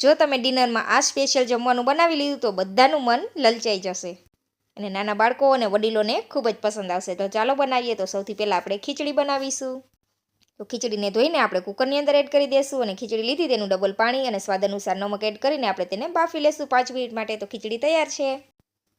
જો તમે ડિનરમાં આ સ્પેશિયલ જમવાનું બનાવી લીધું, તો બધાનું મન લલચાઈ જશે. અને નાના બાળકો અને વડીલોને ખૂબ જ પસંદ આવશે. તો ચાલો બનાવીએ. તો સૌથી પહેલાં આપણે ખીચડી બનાવીશું. તો ખીચડીને ધોઈને આપણે કુકરની અંદર એડ કરી દઈશું અને ખીચડી લીધી, તેનું ડબલ પાણી અને સ્વાદ અનુસાર નમક એડ કરીને આપણે તેને બાફી લેશું પાંચ મિનિટ માટે. તો ખીચડી તૈયાર છે.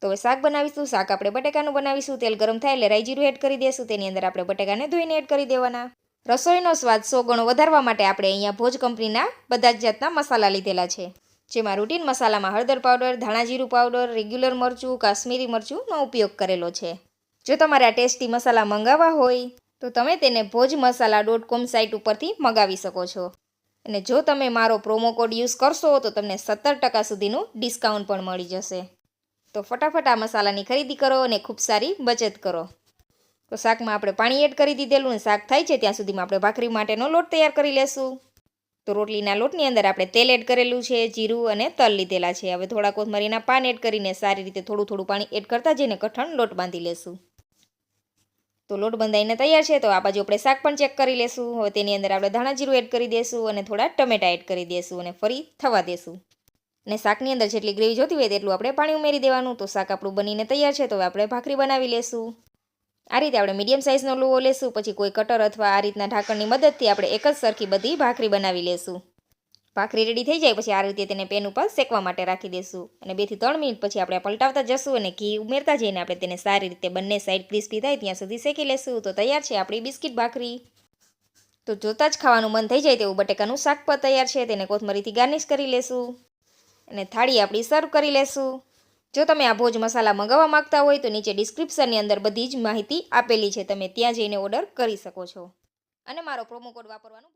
તો હવે શાક બનાવીશું. શાક આપણે બટેકાનું બનાવીશું. તેલ ગરમ થાય એટલે રાઈ જીરું એડ કરી દઈશું તેની અંદર આપણે બટેકાને ધોઈને એડ કરી દેવાના. રસોઈનો સ્વાદ સો ગણો વધારવા માટે આપણે અહીંયા ભોજ કંપનીના બધા જ જાતના મસાલા લીધેલા છે. જેમાં રૂટીન મસાલામાં હળદર પાવડર ધાણા જીરું પાવડર રેગ્યુલર મરચું, કાશ્મીરી મરચુંનો ઉપયોગ કરેલો છે. જો તમારે આ ટેસ્ટી મસાલા મંગાવવા હોય, તો તમે તેને ભોજ મસાલા ડોટ કોમ સાઇટ ઉપરથી મંગાવી શકો છો. અને જો તમે મારો પ્રોમો કોડ યુઝ કરશો, તો તમને સત્તર ટકા સુધીનું ડિસ્કાઉન્ટ પણ મળી જશે. તો ફટાફટ આ મસાલાની ખરીદી કરો અને ખૂબ સારી બચત કરો. તો શાકમાં આપણે પાણી એડ કરી દીધેલું અને શાક થાય છે ત્યાં સુધીમાં આપણે ભાખરી માટેનો લોટ તૈયાર કરી લેશું. તો રોટલીના લોટની અંદર આપણે તેલ એડ કરેલું છે, જીરું અને તલ લીધેલા છે. હવે થોડા કોથમરીના પાન એડ કરીને સારી રીતે થોડું થોડું પાણી એડ કરતા જઈને કઠણ લોટ બાંધી લેશું. તો લોટ બંધાઈને તૈયાર છે તો આ બાજુ આપણે શાક પણ ચેક કરી લેશું. હવે તેની અંદર આપણે ધાણા જીરું એડ કરી દઈશું અને થોડા ટમેટા એડ કરી દઈશું અને ફરી થવા દેશું. અને શાકની અંદર જેટલી ગ્રેવી જોતી હોય તેટલું આપણે પાણી ઉમેરી દેવાનું. તો શાક આપણું બનીને તૈયાર છે તો હવે આપણે ભાખરી બનાવી લેશું. આ રીતે આપણે મીડિયમ સાઇઝનો લુવો લેશું, પછી કોઈ કટર અથવા આ રીતના ઢાંકણની મદદથી આપણે એક જ સરખી બધી ભાખરી બનાવી લેશું. ભાખરી રેડી થઈ જાય, પછી આ રીતે તેને પેન ઉપર શેકવા માટે રાખી દેશું. અને બેથી ત્રણ મિનિટ પછી આપણે પલટાવતા જશું અને ઘી ઉમેરતા જઈને આપણે તેને સારી રીતે બંને સાઈડ ક્રિસ્પી થાય ત્યાં સુધી શેકી લેશું. તો તૈયાર છે આપણી બિસ્કિટ ભાખરી. તો જોતાં જ ખાવાનું મન થઈ જાય તેવું બટેકાનું શાક પણ તૈયાર છે, તેને કોથમરીથી ગાર્નિશ કરી લેશું. અને થાળી આપણી સર્વ કરી લેશું. જો તમે આ ભોજ મસાલા મંગાવવા માંગતા હોય તો નીચે ડિસ્ક્રિપ્શનની અંદર બધી જ માહિતી આપેલી છે. તમે ત્યાં જઈને ઓર્ડર કરી શકો છો. અને મારો પ્રોમો કોડ વાપરવાનું